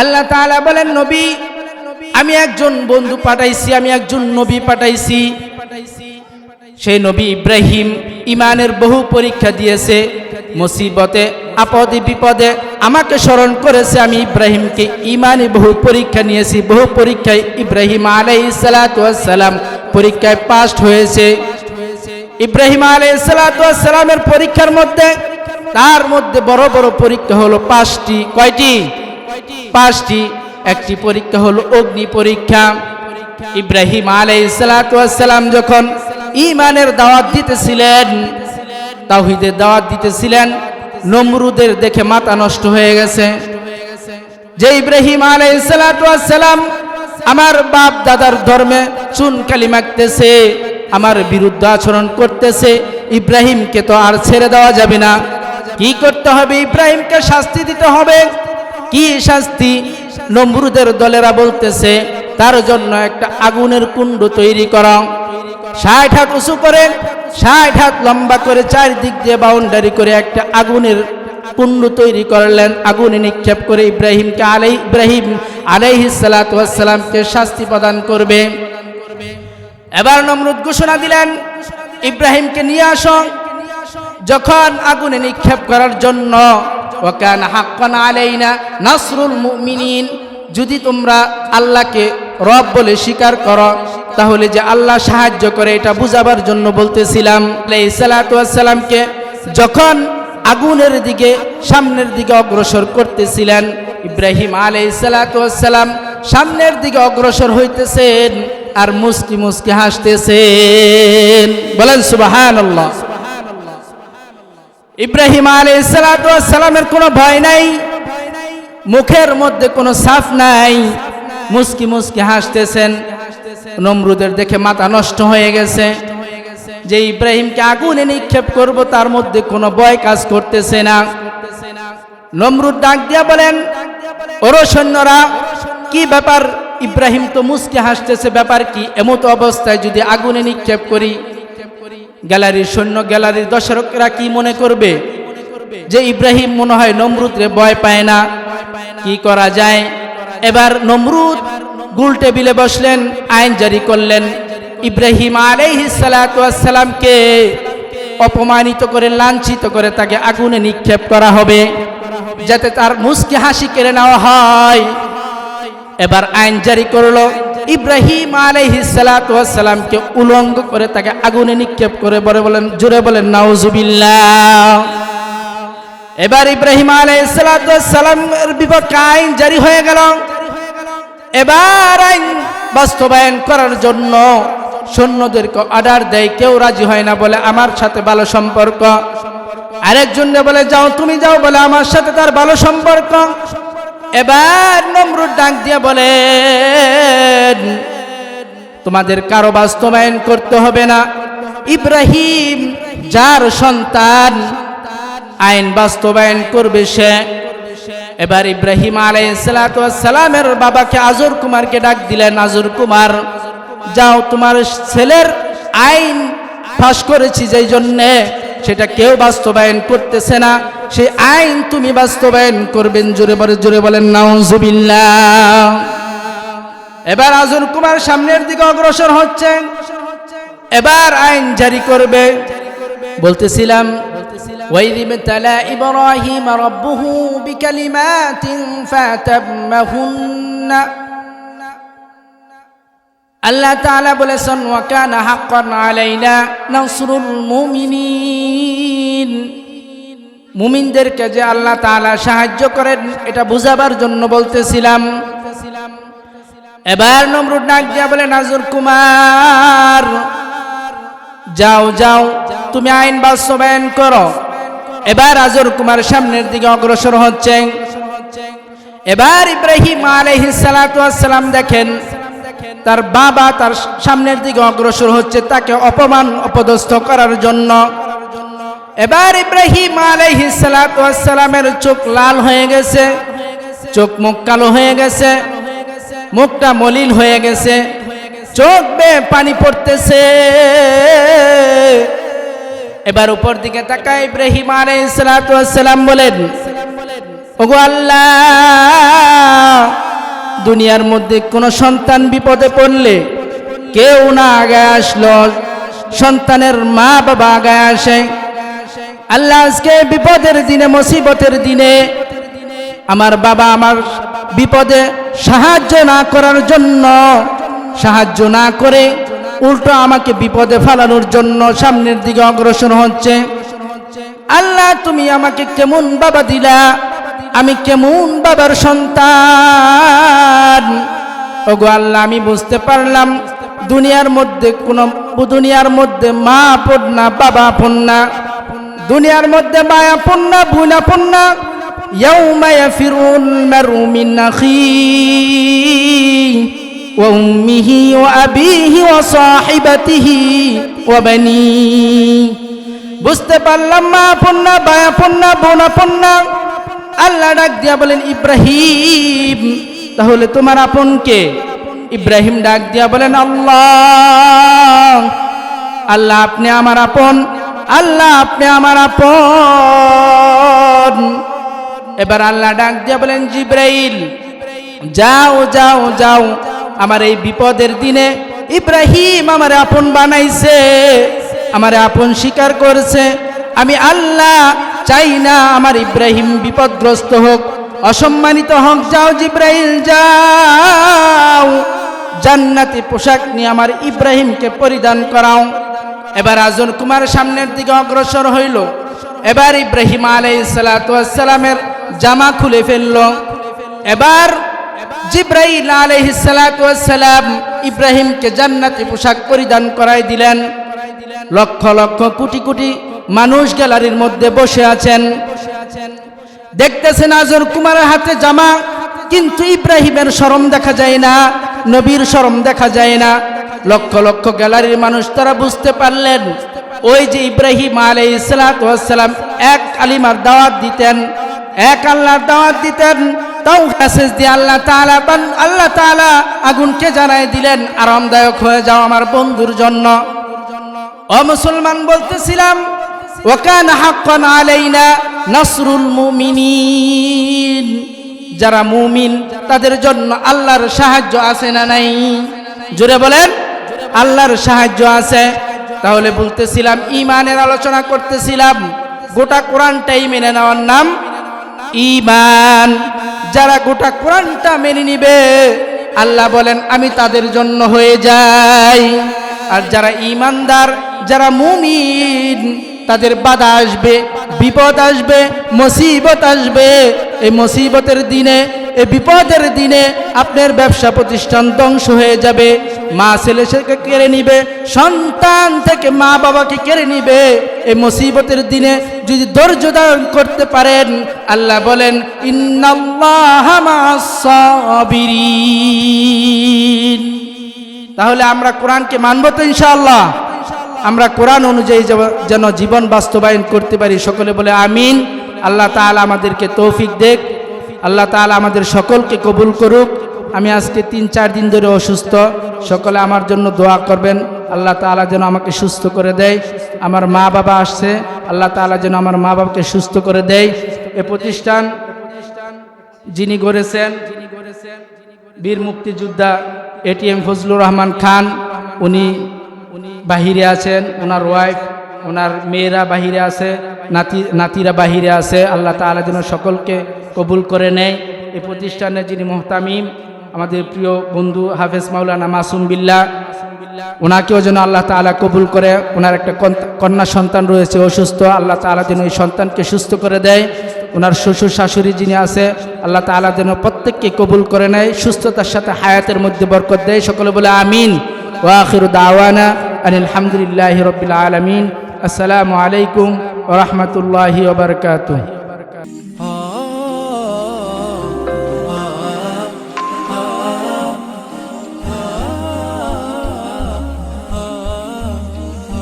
আল্লাহ তাআলা বলেন, নবী, আমি একজন বন্ধু পাঠাইছি, আমি একজন নবী পাঠাইছি। সেই নবী ইব্রাহিম ইমানের বহু পরীক্ষা দিয়েছে, মুসিবতে, আপদে, বিপদে আমাকে স্মরণ করেছে। আমি ইব্রাহিমকে ইমানে বহু পরীক্ষা নিয়েছি, বহু পরীক্ষায় ইব্রাহিম আলাইসালাম পরীক্ষায় পাস হয়েছে। ইব্রাহিম আলাই আলাইসালামের পরীক্ষার মধ্যে, তার মধ্যে বড় বড় পরীক্ষা হলো পাঁচটি। কয়টি? পাঁচটি, একটি পরীক্ষা হলো অগ্নি পরীক্ষা। ইব্রাহিম আলাইসালাম যখন ইমানের দাওয়াত দিতেছিলেন তাহিদের দাওয়াত দিতেছিলেন, নমরুদের দেখে মাথা নষ্ট হয়ে গেছে। যে ইব্রাহিম আলাইসালাম আমার বাপ দাদার ধর্মে চুন কালি মাখতেছে, আমার বিরুদ্ধে আচরণ করতেছে, ইব্রাহিমকে তো আর ছেড়ে দেওয়া যাবে না। কি করতে হবে? ইব্রাহিমকে শাস্তি দিতে হবে। কি শাস্তি? নমরুদের দলেরা বলতেছে, তার জন্য একটা আগুনের কুণ্ড তৈরি করা। ষাট হাত উঁচু করে, ষাট হাত লম্বা করে চারিদিক দিয়ে বাউন্ডারি করে একটা আগুনের কুণ্ড তৈরি করলেন। আগুনে নিক্ষেপ করে ইব্রাহিমকে আলাই ইব্রাহিম আলাইহিসালামকে শাস্তি প্রদান করবে। এবার নমরুদ ঘোষণা দিলেন, ইব্রাহিমকে নিয়ে আসো। যখন আগুনে নিক্ষেপ করার জন্য যদি তোমরা আল্লাহকে রব বলে স্বীকার করো, তাহলে যে আল্লাহ সাহায্য করে এটা বুঝাবার জন্য বলতেছিলাম। সালাতামকে যখন আগুনের দিকে, সামনের দিকে অগ্রসর করতেছিলেন, ইব্রাহিম আলাই সালাতাম সামনের দিকে অগ্রসর হইতেছেন আর মুস্কি মুস্কি হাসতেছেন। বলেন আল্লাহ ইব্রাহিম আলাই সালাতামের কোনো ভয় নাই। মুখের মধ্যে কোনো সাফ নাই। মুস্কি মুস্কি হাসতেছেন। নমরুদের দেখে মাথা নষ্ট হয়ে গেছে। যে ইব্রাহিমকে আগুনে নিক্ষেপ করব, তার মধ্যে কোনো ভয় কাজ করতেছে না। নমরুদ ডাক দিয়া বলেন, ওরো সৈন্যরা, কি ব্যাপার? ইব্রাহিম তো মুস্কি হাসতেছে, ব্যাপার কি? এমত অবস্থায় যদি আগুনে নিক্ষেপ করি গ্যালারির সৈন্য গ্যালারির দর্শকরা কি মনে করবে? যে ইব্রাহিম মনে হয় নমরুদরে ভয় পায় না। কি করা যায়? এবার নমরুদ গুল টেবিলে বসলেন, আইন জারি করলেন। ইব্রাহিম আলাইহিসালামকে অপমানিত করে, লাঞ্ছিত করে তাকে আগুনে নিক্ষেপ করা হবে, যাতে তার মুসকে হাসি কেড়ে নেওয়া হয়। এবার আইন জারি করল ইব্রাহিম আলাইহিসালামকে উলঙ্গ করে তাকে আগুনে নিক্ষেপ করে বলে বলেন জুড়ে বলেন, নাউজুবিল্লাহ। এবার ইব্রাহিম আলাইসালামের বিপক্ষে আইন জারি হয়ে গেল। এবার আইন বাস্তবায়ন করার জন্য সৈন্যদেরকে অর্ডার দেয়, কেউ রাজি হয় না বলে আমার সাথে ভালো সম্পর্ক। আরেকজন বলে, যাও, তুমি যাও বলে, আমার সাথে তার ভালো সম্পর্ক। এবার নমরুদ ডাক দিয়ে বলে তোমাদের কারও বাস্তবায়ন করতে হবে না। ইব্রাহিম, যার সন্তান, আইন বাস্তবায়ন করবে সে। এবার ইব্রাহিম আলাইসালামের বাবাকে আজর কুমারকে ডাক দিলেন, আজর কুমার, যাও তোমার ছেলের আইন ফাঁস করেছি, যেই জন্যে সেটা কেউ বাস্তবায়ন করতেছে না। সেই আইন তুমি বাস্তবায়ন করবেন জোরে বলে জোরে বলেন নাউজুবিল্লাহ এবার আজর কুমার সামনের দিকে অগ্রসর হচ্ছে এবার আইন জারি করবে বলতেছিলাম وإذ ابتلى إبراهيم ربه بكلمات فأتمهن আল্লাহ তাআলা বলেছেন ওয়াকানা হাক্কান আলাইনা নাসরুল মুমিনিন মুমিনদেরকে যে আল্লাহ তাআলা সাহায্য করেন, এটা বুঝাবার জন্য বলতেছিলাম। এবার নমরুদ ডাক দিয়া বলে, নাজর কুমার, যাও যাও, তুমি আইন বাস্তবায়ন করো। এবার আজর কুমার সামনের দিকে অগ্রসর হচ্ছে। এবার ইব্রাহিম আলহিসালাম দেখেন, তার বাবা তার সামনের দিকে অগ্রসর হচ্ছে, তাকে অপমান, অপদস্থ করার জন্য। এবার ইব্রাহিম আলহিসালামের চোখ লাল হয়ে গেছে, চোখ মুখ কালো হয়ে গেছে, মুখটা মলিন হয়ে গেছে, চোখ বে পানি পড়তেছে। এবার উপর দিকে তাকায় ইব্রাহিম আলাইহিসসালাম বলেন, ওগো আল্লাহ, দুনিয়ার মধ্যে কোনো সন্তান বিপদে পড়লে কেউ না আগে আসলো, সন্তানের মা বাবা আগে আসে। আল্লাহ আজকে বিপদের দিনে, মুসিবতের দিনে আমার বাবা আমার বিপদে সাহায্য না করার জন্য, সাহায্য না করে উল্টো আমাকে বিপদে ফেলানোর জন্য সামনের দিকে অগ্রসর হচ্ছে। আল্লাহ, তুমি আমাকে কেমন বাবা দিলা? আমি কেমন বাবার সন্তান? ওগো আল্লাহ, আমি বুঝতে পারলাম দুনিয়ার মধ্যে কোন, দুনিয়ার মধ্যে মা আপন না বাবা আপন না। দুনিয়ার মধ্যে মায়া আপন না বোন আপন না يوم يفر المرء من أخيه وأمه وأبيه وصاحبته وبنيه বুঝতে পারলাম মা আপন না ভাই আপন না বোন আপন না আল্লাহ ডাক দিয়া বলেন ইব্রাহিম তাহলে তোমার আপন কে ইব্রাহিম ডাক দিয়া বলেন আল্লাহ আল্লাহ আপনি আমার আপন আল্লাহ, আপনি আমার আপন। এবার আল্লাহ ডাক দিয়া বলেন, জিব্রাইল, যাও যাও যাও। আমার এই বিপদের দিনে ইব্রাহিম আমার আপন বানাইছে, আমার আপন স্বীকার করছে। আমি আল্লাহ চাই না আমার ইব্রাহিম বিপদগ্রস্ত হোক। অসম্মানিত হোক, যাও জিব্রাইল, যাও। জান্নাতি পোশাক নিয়ে আমার ইব্রাহিমকে পরিধান করাও। এবার আজন কুমার সামনের দিকে অগ্রসর হইল। এবার ইব্রাহিম আলাই সালামের জামা খুলে ফেলল। এবার জিব্রাইল আলাইহি সালাম ইব্রাহিমকে জান্নাতি পোশাক পরিধান করাই দিলেন। লক্ষ লক্ষ কোটি কোটি মানুষ গ্যালারির মধ্যে বসে আছেন। দেখতেছেন আজর কুমারের হাতে জামা, কিন্তু ইব্রাহিমের শরম দেখা যায় না, নবীর শরম দেখা যায় না। লক্ষ লক্ষ গ্যালারির মানুষ তারা বুঝতে পারলেন। ওই যে ইব্রাহিম আলাই সালাম এক আলিমার দাওয়াত দিতেন, এক আল্লাহর দাওয়াত দিতেন। তাও মেসেজ দিয়ে আল্লাহ তাআলা বান, আল্লাহ তাআলা আগুনকে জানাই দিলেন, আরামদায়ক হয়ে যাও আমার বন্ধুর জন্য। ও মুসলমান বলতেছিলাম ওকান হাক্কান আলাইনা নাসরুল মুমিনিন। যারা মুমিন, তাদের জন্য আল্লাহর সাহায্য আছে না নাই? জোরে বলেন। আল্লাহর সাহায্য আছে। তাহলে বলতেছিলাম ইমানের আলোচনা করতেছিলাম। গোটা কোরআনটাই মেনে নেওয়ার নাম ইমান যারা গোটা কোরআনটা মেনে নিবে, আল্লাহ বলেন, আমি তাদের জন্য হয়ে যাই। আর যারা ইমানদার যারা মুমিন, তাদের বাধা আসবে, বিপদ আসবে, মুসিবত আসবে। এই মুসিবতের দিনে, এই বিপদের দিনে আপনার ব্যবসা প্রতিষ্ঠান ধ্বংস হয়ে যাবে। মা ছেলে কেড়ে নিবে, সন্তান থেকে মা বাবাকে কেড়ে নিবে। এই মুসিবতের দিনে যদি ধৈর্য ধারণ করতে পারেন, আল্লাহ বলেন তাহলে আমরা কোরআনকে মানব তো ইনশাআল্লাহ। আমরা কোরআন অনুযায়ী যেন জীবন বাস্তবায়ন করতে পারি। সকলে বলে, আমিন। আল্লাহ তাআলা আমাদেরকে তৌফিক দেখ। আল্লাহ তাআলা আমাদের সকলকে কবুল করুক। আমি আজকে তিন, চার দিন ধরে অসুস্থ। সকলে আমার জন্য দোয়া করবেন। আল্লাহ তাআলা যেন আমাকে সুস্থ করে দেয়। আমার মা বাবা আসছে। আল্লাহ তাআলা যেন আমার মা বাবাকে সুস্থ করে দেয়। এ প্রতিষ্ঠান যিনি গড়েছেন, বীর মুক্তিযোদ্ধা এটিএম ফজলুর রহমান খান, উনি বাহিরে আছেন ওনার ওয়াইফ ওনার মেয়েরা বাহিরে আছে, নাতি, নাতিরা বাহিরে আছে। আল্লাহ তাআলা যেন সকলকে কবুল করে নেয়। এ প্রতিষ্ঠানে যিনি মোহতামিম আমাদের প্রিয় বন্ধু হাফেজ মাওলানা মাসুম বিল্লাহ, ওনাকেও যেন আল্লাহ তাআলা কবুল করে। ওনার একটা কন্যা সন্তান রয়েছে অসুস্থ আল্লাহ তাআলা যেন এই সন্তানকে সুস্থ করে দেয়। ওনার শ্বশুর শাশুড়ি যিনি আছে, আল্লাহ তাআলা যেন প্রত্যেককে কবুল করে নেয়, সুস্থতার সাথে হায়াতের মধ্যে বরকত দেয়। সকলে বলে আমিন। ওয়াখির দাওয়ানা আনিল হামদুলিল্লাহি রবিল আলমিন। আসসালামু আলাইকুম ওরহমতুল্লাহি ওবরকাতুহ